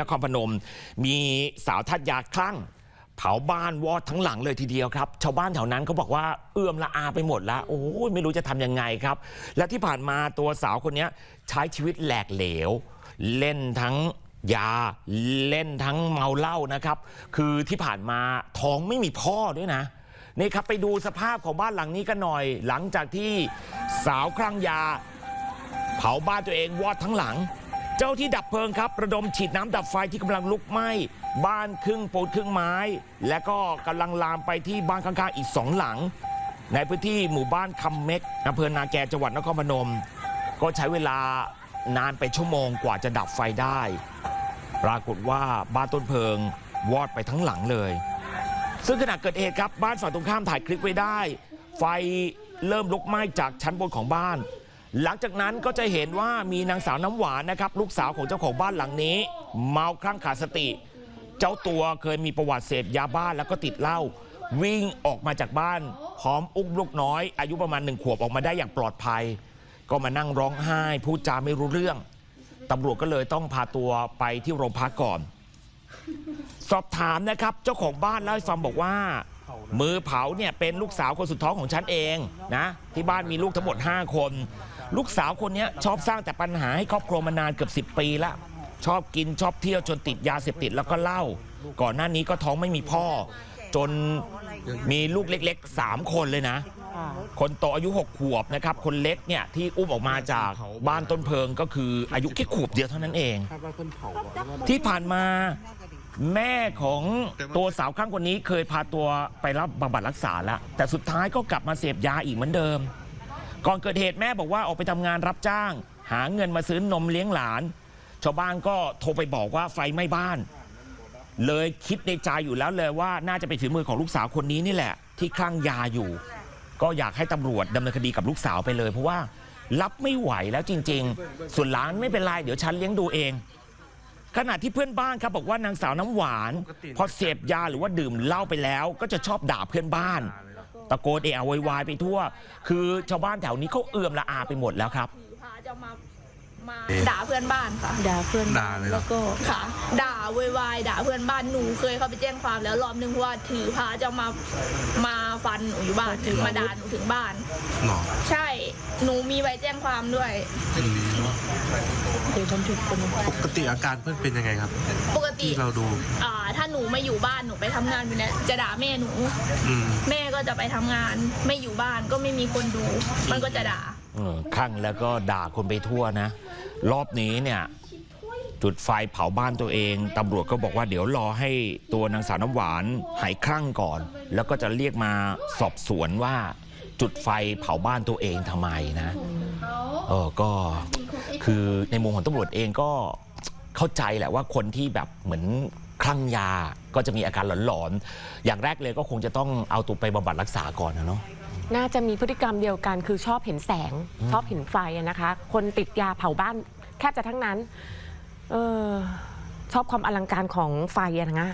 นครพนมมีสาวทัดยาคลั่ง เผาบ้านวอดทั้งหลังเลยทีเดียวครับชาวบ้านแถวนั้นเขาบอกว่าเอื้อมละอาไปหมดแล้วโอ้ยไม่รู้จะทำยังไงครับ และที่ผ่านมาตัวสาวคนนี้ใช้ชีวิตแหลกเหลว เล่นทั้งยาเล่นทั้งเมาเหล้านะครับ คือที่ผ่านมาท้องไม่มีพ่อด้วยนะนี่ครับไปดูสภาพของบ้านหลังนี้กันหน่อย หลังจากที่สาวคลั่งยา เผาบ้านตัวเองวอดทั้งหลัง เจ้าที่ดับเพลิงครับ ระดมฉีดน้ำดับไฟที่กำลังลุกไหม้บ้านครึ่งปูนครึ่งไม้ และก็กำลังลามไปที่บ้านข้างๆอีกสองหลัง ในพื้นที่หมู่บ้านคำเม็กอำเภอนาแกจังหวัดนครพนม ก็ใช้เวลานานไปชั่วโมงกว่าจะดับไฟได้ ปรากฏว่าบ้านต้นเพลิงวอดไปทั้งหลังเลย ซึ่งขณะเกิดเหตุครับบ้านฝั่งตรงข้ามถ่ายคลิปไว้ได้ ไฟเริ่มลุกไหม้จากชั้นบนของบ้าน หลังจากนั้นก็จะเห็นว่ามีนางสาวน้ำหวานนะครับลูกสาวของเจ้าของบ้านหลังนี้ เมาคลั่งขาดสติ เจ้าตัวเคยมีประวัติเสพยาบ้าแล้วก็ติดเหล้าวิ่งออกมาจากบ้าน พร้อมอุ้มลูกน้อย อายุประมาณหนึ่งขวบออกมาได้อย่างปลอดภัย ก็มานั่งร้องไห้พูดจาไม่รู้เรื่องตำรวจก็เลยต้องพาตัวไปที่โรงพักก่อน สอบถามนะครับเจ้าของบ้านเล่าให้ฟังบอกว่า มือเผาเนี่ยเป็นลูกสาวคนสุดท้องของฉันเองนะที่บ้านมีลูกทั้งหมด 5 คน ลูกสาวคนนี้ชอบสร้างแต่ปัญหาให้ครอบครัวมานานเกือบ 10 ปีละชอบกินชอบเที่ยวจนติดยาเสพติดแล้วก็เหล้าก่อนหน้านี้ก็ท้องไม่มีพ่อ จนมีลูกเล็กๆ 3 คนเลยนะ คนโตอายุ 6 ขวบนะครับ คนเล็กเนี่ยที่อุ้มออกมาจากบ้านต้นเพลิงก็คืออายุแค่ขวบเดียวเท่านั้นเอง ที่ผ่านมาแม่ของตัวสาวข้างคนนี้เคยพาตัวไปรับบำบัดรักษาแล้วแต่สุดท้ายก็กลับมาเสพยาอีกเหมือนเดิม ก่อนเกิดเหตุแม่บอกว่าออกไปทำงานรับจ้าง หาเงินมาซื้อนมเลี้ยงหลาน ชาวบ้านก็โทรไปบอกว่าไฟไหม้บ้าน เลยคิดในใจอยู่แล้วเลยว่าน่าจะเป็นฝีมือของลูกสาวคนนี้นี่แหละ ที่คลั่งยาอยู่ ก็อยากให้ตำรวจดำเนินคดีกับลูกสาวไปเลย เพราะว่ารับไม่ไหวแล้วจริง ๆ ส่วนหลานไม่เป็นไรเดี๋ยวฉันเลี้ยงดูเอง ขณะที่เพื่อนบ้านครับบอกว่านางสาวน้ำหวาน พอเสพยาหรือว่าดื่มเหล้าไปแล้ว ก็จะชอบด่าเพื่อนบ้าน ตะโกนเอะอะโวยวายไปทั่ว คือชาวบ้านแถวนี้เขาเอื่อมละอาไปหมดแล้วครับ พาจะมามาด่าเพื่อนบ้านค่ะ ด่าเพื่อนด่าเลยเหรอ แล้วก็ค่ะ ด่าโวยวายด่าเพื่อนบ้านหนูเคยเข้าไปแจ้งความแล้วรอบนึงเพราะว่าถือพาจะมามาฟันหนูอยู่บ้านถือมาด่าหนูถึงบ้าน หรอใช่หนูมีใบแจ้งความด้วย เดี๋ยวฉันจุดคนปกติอาการเพื่อนเป็นยังไงครับ ปกติที่เราดู อ่าถ้า หนูไม่อยู่บ้านหนูไปทำงานอยู่เนี่ยจะด่าแม่หนูอืมแม่ก็จะไปทำงาน ไม่อยู่บ้านก็ไม่มีคนดู มันก็จะด่าเออคลั่งแล้วก็ด่าคนไปทั่วนะ รอบนี้เนี่ย จุดไฟเผาบ้านตัวเองตำรวจก็บอกว่าเดี๋ยวรอให้ตัวนางสาวน้ำหวานหายคลั่งก่อน แล้วก็จะเรียกมาสอบสวนว่า จุดไฟเผาบ้านตัวเองทำไมนะเออก็คือในมุมของตำรวจเองก็เข้าใจแหละว่าคนที่แบบเหมือน คลั่งยาก็จะมีอาการหลอนๆ อย่างแรกเลยก็คงจะต้องเอาตัวไปบำบัดรักษาก่อนนะเนาะ น่าจะมีพฤติกรรมเดียวกันคือชอบเห็นแสง ชอบเห็นไฟอะนะคะ คนติดยาเผาบ้านแทบจะทั้งนั้น เออชอบความอลังการของไฟอะนะ